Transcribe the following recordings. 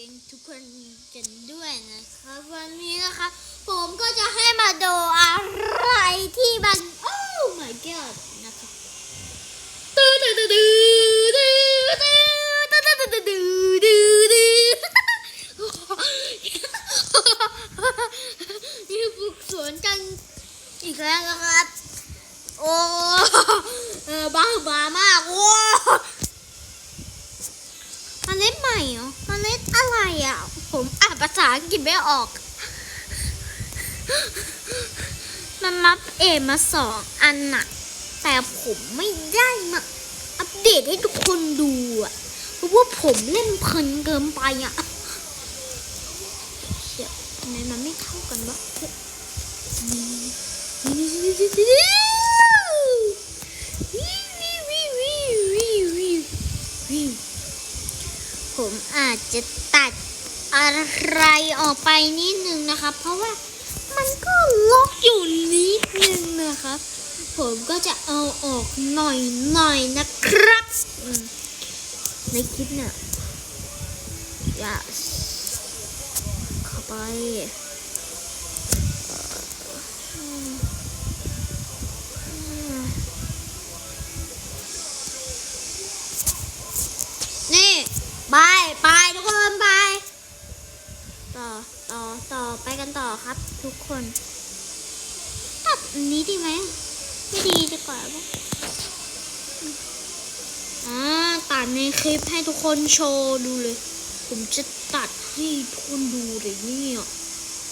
ก่งทุกคนกันด้วยนะครับ วันนี้นะคะ ผมก็จะให้มาดูอะไรที่มัน โอ้ my god นะครับาอังกฤษไม่ออก มันรับเอมาสองอันน่ะ แต่ผมไม่ได้มาอัปเดตให้ทุกคนดูอะเพราะว่าผมเล่นเพลินเกินไปอะเชี่ยทำไมมันไม่เข้ากันวะผมอาจจะ อะไรออกไปนิดนึงนะครับ เพราะว่ามันก็ล็อกอยู่นิดนึงนะครับ ผมก็จะเอาออกหน่อยหน่อยนะครับในคลิปเนี่ยอย่าเข้าไป คนตัดอันนี้ดีไหมไม่ดีดีกว่าปะอ่าตัดในคลิปให้ทุกคนโชว์ดูเลย ผมจะตัดให้ทุกคนดูเลยเนี่ย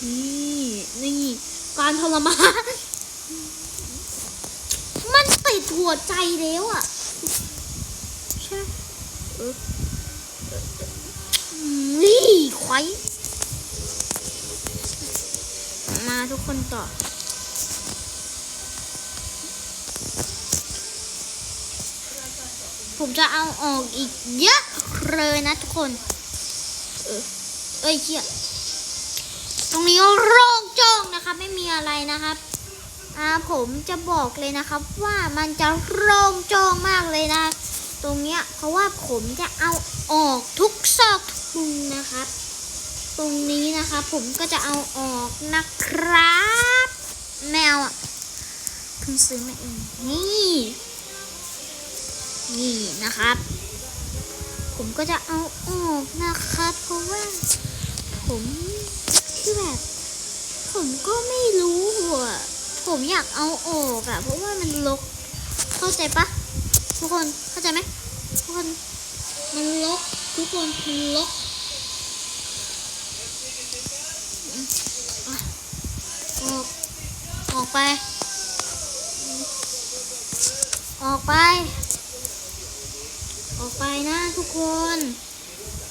นี่นี่การทรมานมันติดหัวใจแล้วอะใช่เออเออเออนี่ควาย ทุกคนต่อ ผมจะเอาออกอีกเยอะเลยนะทุกคน เออเอ้ยเชี่ยตรงนี้โล่งโจ้งนะครับ ไม่มีอะไรนะครับอ่าผมจะบอกเลยนะครับ ว่ามันจะโล่งโจ้งมากเลยนะ ตรงเนี้ยเพราะว่าผมจะเอาออกทุกซอกทุกมุมนะครับ ตรงนี้นะครับผมก็จะเอาออกนะครับแมวอะเพิ่งซื้อมาเองนี่นี่นะครับ ผมก็จะเอาออกนะครับเพราะว่า ผมคือแบบ ผมก็ไม่รู้อะผมอยากเอาออกอะเพราะว่ามันลก เข้าใจปะทุกคนเข้าใจไหมทุกคนมันลกทุกคนมันลก อืมอะออกออกไป ออกไป ออกไปนะทุกคน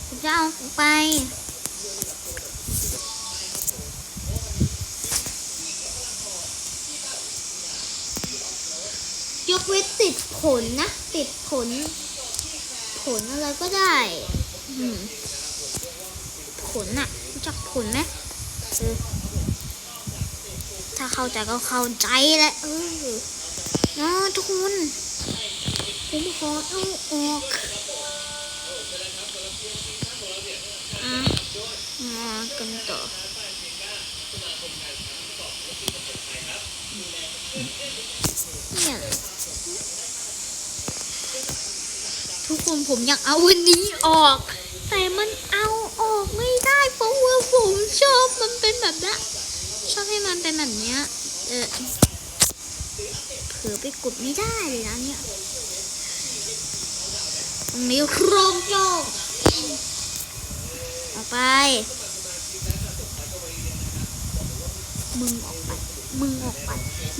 ผมจะเอาออกไปยกเว้นติดผลนะ ติดผล ผลอะไรก็ได้ ผลน่ะรู้จักผลไหม ถ้าเข้าใจก็เข้าใจแหละเออนะทุกคนผมขอเอาออกอะมากันต่อเนี่ยทุกคนผมอยากเอาวันนี้ออก แต่มันเอาออกไม่ได้เพราะว่าผมชอบมันเป็นแบบนี้นชอบให้มัน เป็นแบบเนี้ย เออเผือไปกดไม่ได้เลยนะเนี่ย ตรงนี้โรงโจกออกไป มึงออกไป มึงออกไป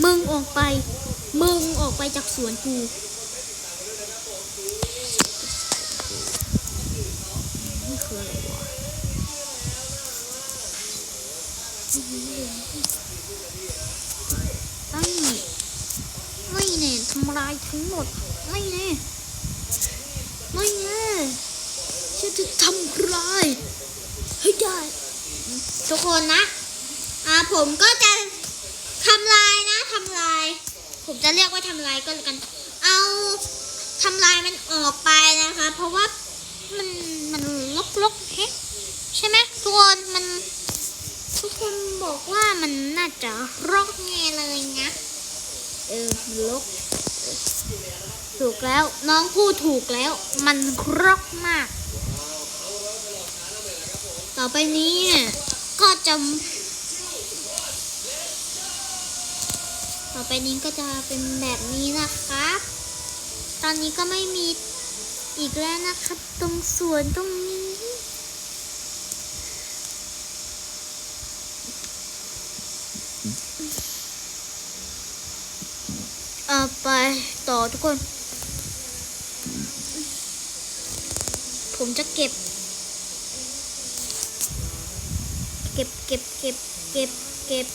มึงออกไป มึงออกไปจากสวนกูายทั้งหมด ไม่แน่ไม่แน่ฉันจะทำลายให้ได้ทุกคนนะอ่าผมก็จะทำลายนะทำลาย ผมจะเรียกว่าทำลายก็แล้วกัน เอาทำลายมันออกไปนะคะ เพราะว่ามันมันลกๆกเฮ้ใช่ไหมทุกคนมันทุกคนบอกว่ามันน่าจะรกแงเลยนะ เออลก ถูกแล้วน้องพูดถูกแล้ว มันครกมาก ต่อไปนี้เนี่ยก็จะ ต่อไปนี้ก็จะเป็นแบบนี้นะครับ ตอนนี้ก็ไม่มีอีกแล้วนะครับ ตรงสวนตรงนี้ เอาไปต่อทุกคน ผมจะเก็บ เก็บเก็บเก็บเก็บเก็บ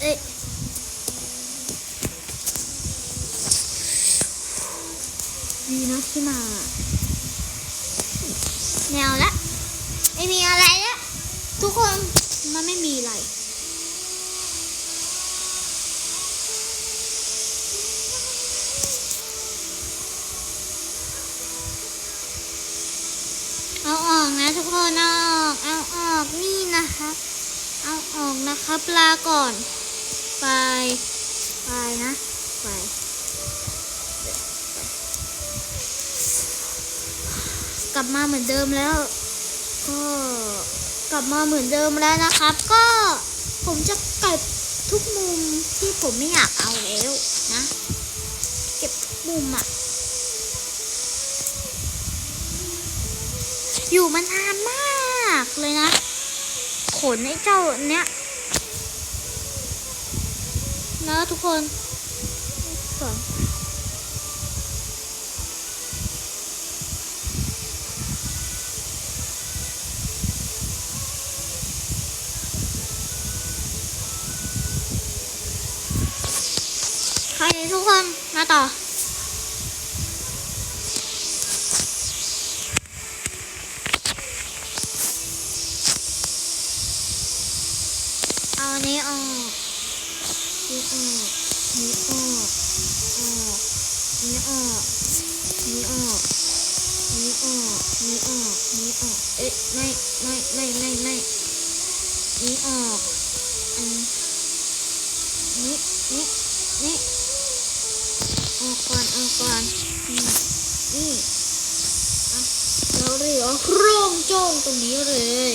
เอ้ยดีนะที่มา แนวละ ไม่มีอะไรล้วทุกคนมันไม่มีอะไร นี่นะครับ เอาออกนะครับลาก่อน ไป ไปนะ ไป กลับมาเหมือนเดิมแล้ว ก็กลับมาเหมือนเดิมแล้วนะครับ ก็ผมจะเก็บทุกมุมที่ผมไม่อยากเอาแล้วนะ เก็บทุกมุมอะอยู่มานานมากเลยนะ ขนไอ้เจ้าเนี้ยนะทุกคนก่อนใครทุกคนมาต่อ จ้องตรงนี้เลย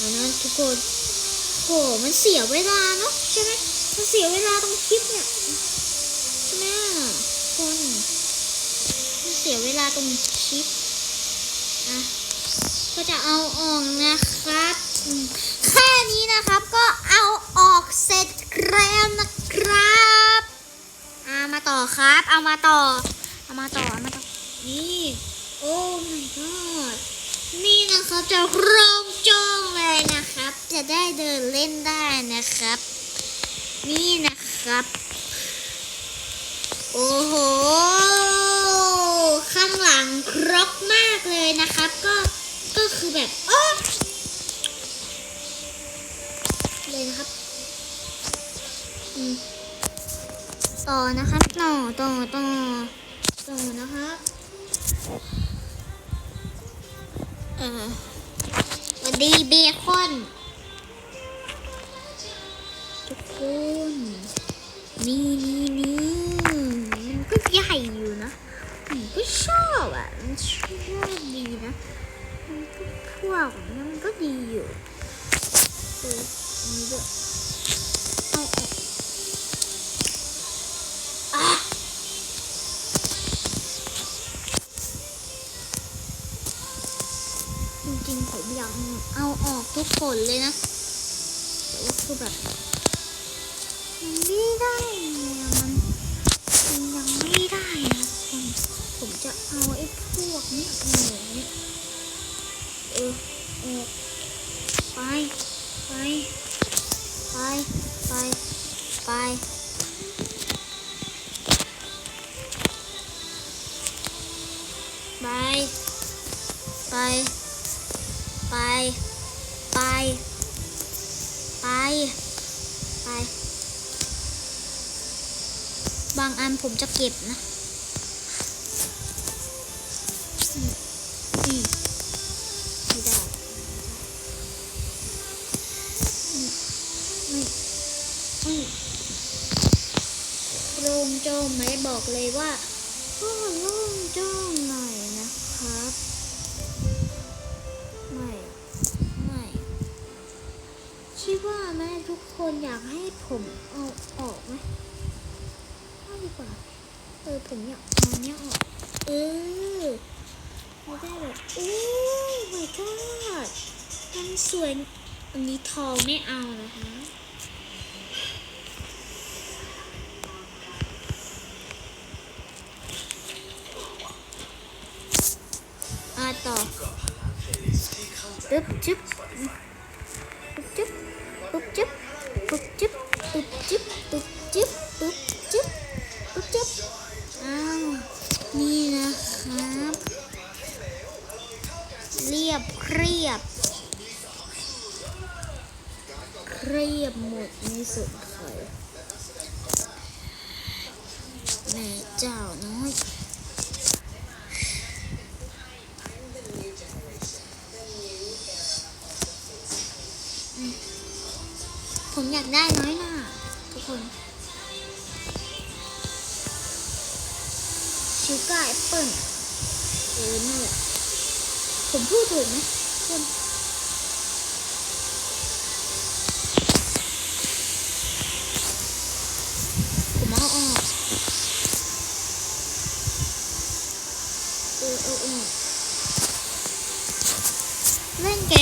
ดังนั้นทุกคนโหมันเสียเวลาเนาะใช่ไหมมันเสียเวลาตรงคลิปเนี่ยใช่ไหมคนมันเสียเวลาตรงคลิปอะก็จะเอาออกนะครับแค่นี้นะครับก็เอาออกเสร็จแล้วนะครับอามาต่อครับ เอามาต่อ เอามาต่อ เอามาต่อ นี่ โอ้ my god นี่นะครับจะโร่งโจ้งเลยนะครับ จะได้เดินเล่นได้นะครับ นี่นะครับ โอ้โห ข้างหลังครก สวัสดีเบคอน จริงๆผมอยากเอาออกทุกผลเลยนะแต่ว่าคือแบบมันไม่ได้อะมันมันยังไม่ได้นะผมผมจะเอาไอ้พวกนี้ออกเนี่ยเออออกไปไปไปไปไป ผมจะเก็บนะไม่ได้โล่งโจ้งไหมบอกเลยว่าก็โล่งโจ้งหน่อยนะครับ ไม่ ไม่คิดว่าแม่ทุกคนอยากให้ผมเอาออกไหม ผมอยากเอาเนี้ยออกเออไม่ได้แบบโอ้ my god มันสวยอันนี้ทองไม่เอานะคะอาต่อปึ๊บจึ๊บปึ๊บจึ๊บปึ๊บจึ๊บปึ๊บจึ๊บ so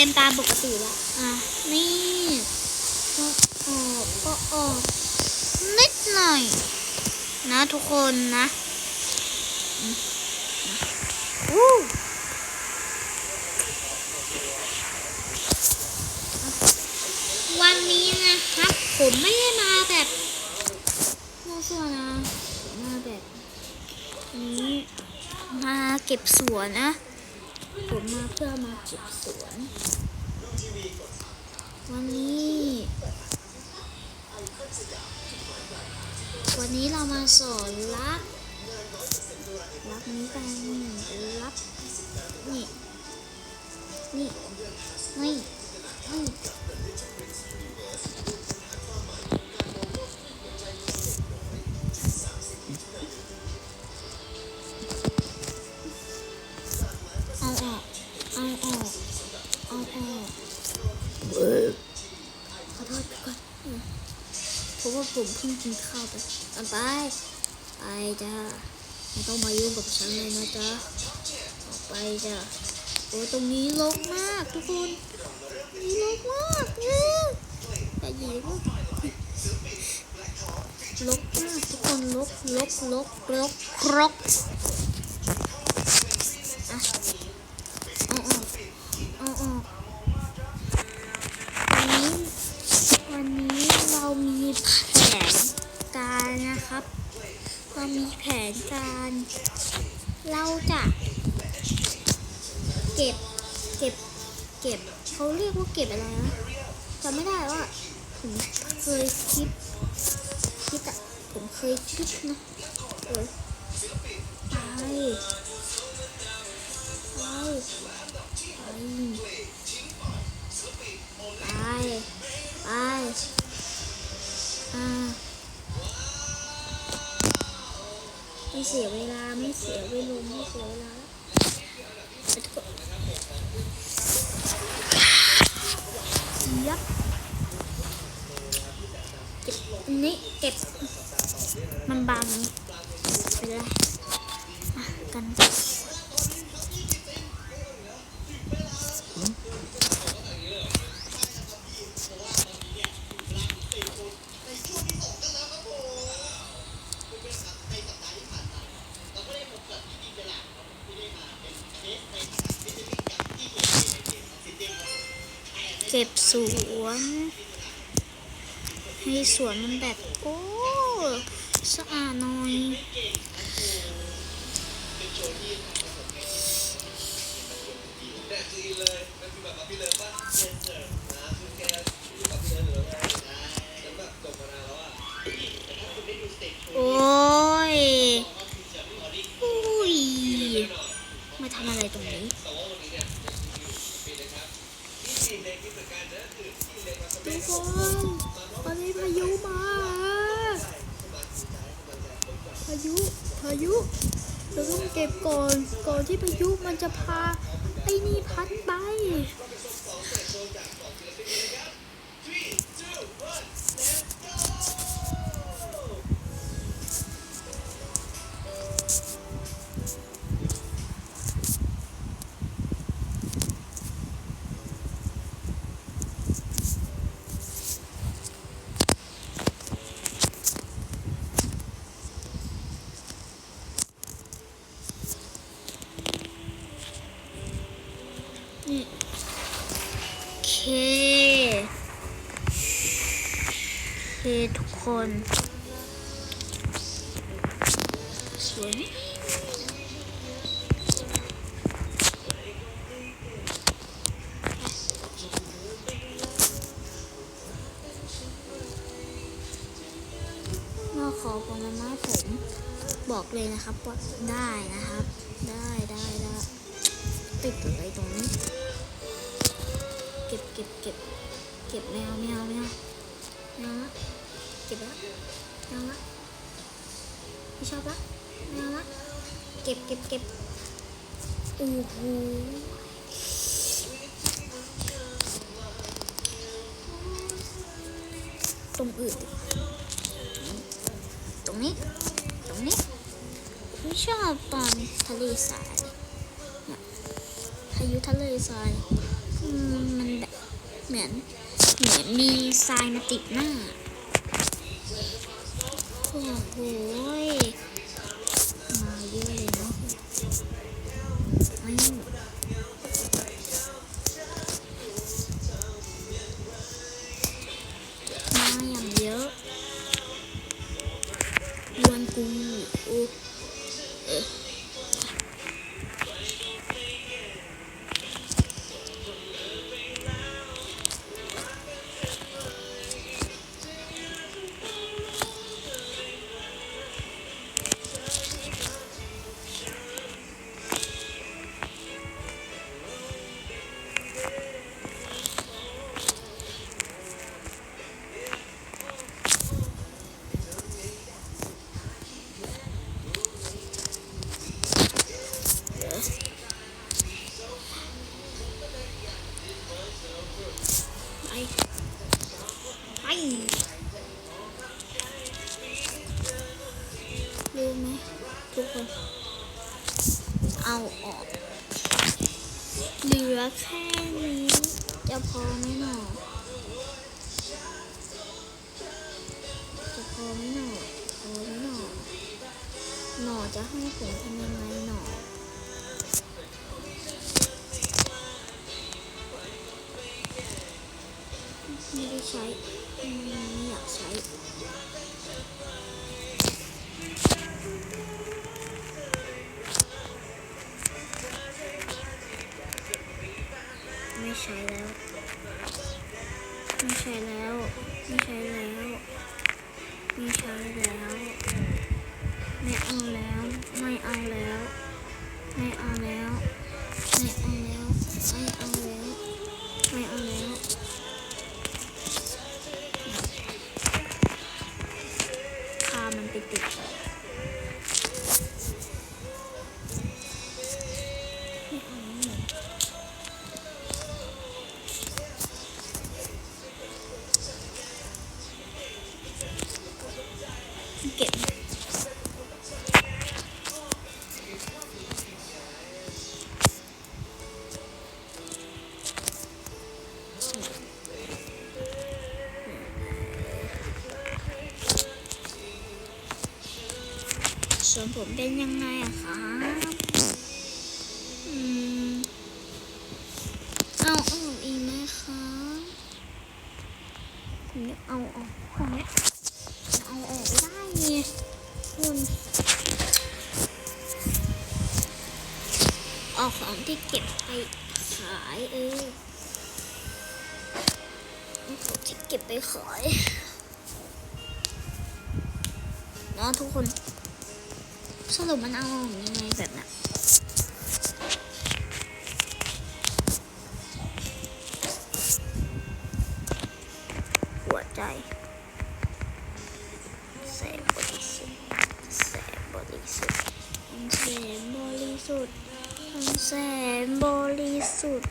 มตามปกติละอะ นี่ก็ออกก็ออกนิดหน่อย นะทุกคนนะอู้วันนี้นะครับ ผมไม่ได้มาแบบน่าเชื่อนะมาแบบนี้มาเก็บสวนนะ มาเพื่อมาเก็บสวน วันนี้ วันนี้เรามาสอนรักรักนี้กันรักนี่ นี่ นี่ ผมเพิ่งกินข้าวไปเอาไป ไปจ้าไม่ต้องมายุ่งกับฉันเลยนะจ๊ะออกไปจ้ะโอ้ยตรงนี้รกมากทุกคนนี่รกมากเนี่ยแต่หญิงรกมากทุกคนรกรกรกรกรก ไม่เสียเวลาไม่เสียเวลาไม่เสียเวลายับเก็บนี่เก็บมันบางไปเลยอะกัน โอ้ยอุ้ยมาทำอะไรตรงนี้ ยุเราต้องเก็บก่อนก่อนที่พายุมันจะพาไอ้นี่พัดไป อกเลยนะครับว่าได้นะครับ ได้ได้ได้ติดอะไรตรงนี้ เก็บเก็บเก็บเก็บแมวแมวแมวเอาไม่เอาละเก็บละแมวละไม่ชอบละแมวละเก็บเก็บเก็บโอ้โห ชอบตอนทะเลทรายพายุทะเลทรายมมันแบบเหมือนเหมือนมีทรายมาติดหน้า แค่นี้จะพอไหมหนอจะพอไหมหนอพอไหมหนอหนอจะให้ผมทำ ใช้แล้ว ไม่ใช้แล้ว ไม่ใช้แล้ว ไม่ใช้แล้ว ไม่เอาแล้ว ไม่เอาแล้ว ไม่เอาแล้ว ไม่เอาแล้วไม่เอา วนผมเป็นยังไงอะคะ รุปมันเอาอยังไงแบบน่ะหัวใจแสบบริสุทธิ์แสบบริสุทธิ์มันแสนบริสุทธิ์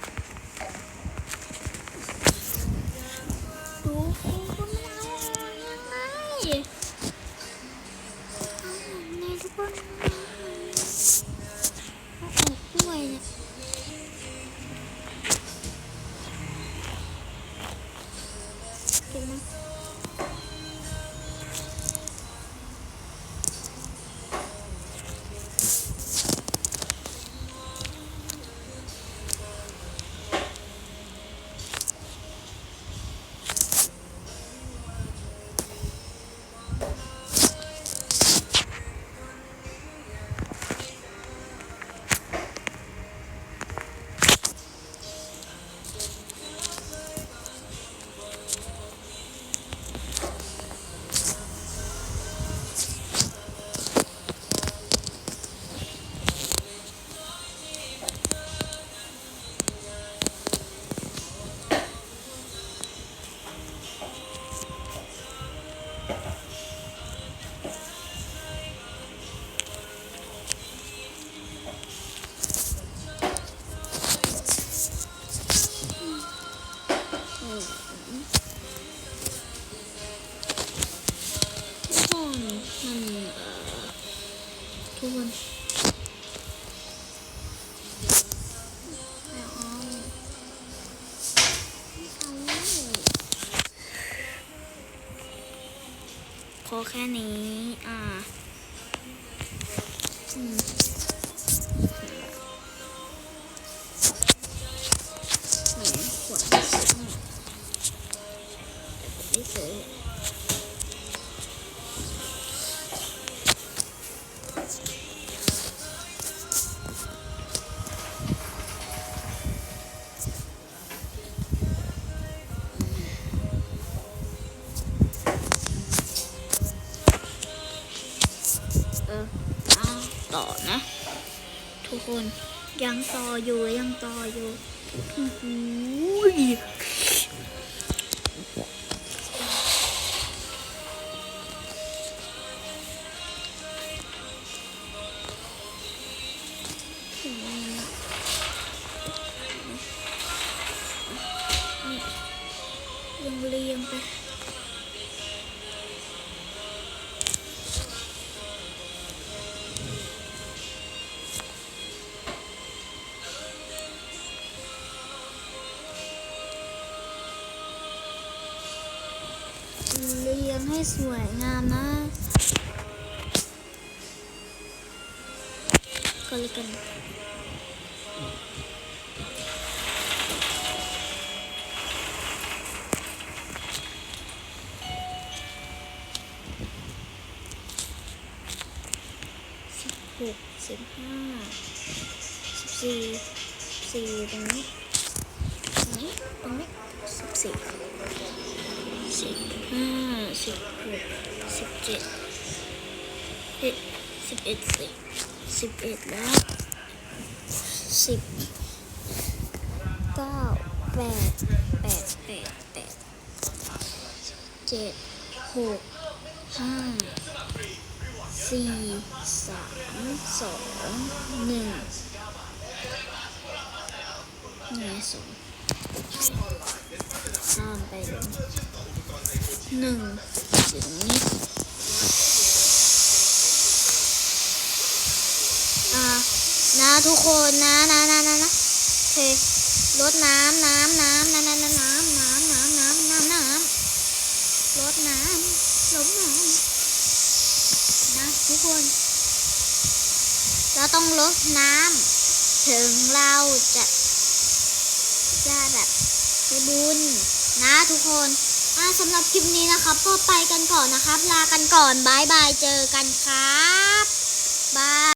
ทุกคนขอแค่นี้ อเอาต่อนะ ทุกคนยังต่ออยู่ยังต่ออยู่ สวยงามนะก็เลยกันสิบหกสิบห้าสิบสี่สี่ตรงนี้ตรงนี้ตรงนี้สิบสี่ สิบหกสิบเจ็ดสิบเอ็ดสิสิบเอ็ดแล้วสิบเก้าแปดแปดแปดแปดเจ็ดหกห้าสี่สามสองหนึ่งหนึ่งสอง ข้ามไปหนึ่งถึงนี้อ่านะทุกคนนะนะนะนะนะโอเคลดน้ำน้ำน้ำน้ำน้ำน้ำน้ำน้ำน้ำน้ำน้ำน้ำลดน้ำลดน้ำนะทุกคน เราต้องลดน้ำถึงเราจะ ได้บุญนะทุกคนอ่าสำหรับคลิปนี้นะครับ ก็ไปกันก่อนนะครับ ลากันก่อนบายบายเจอกันครับบาย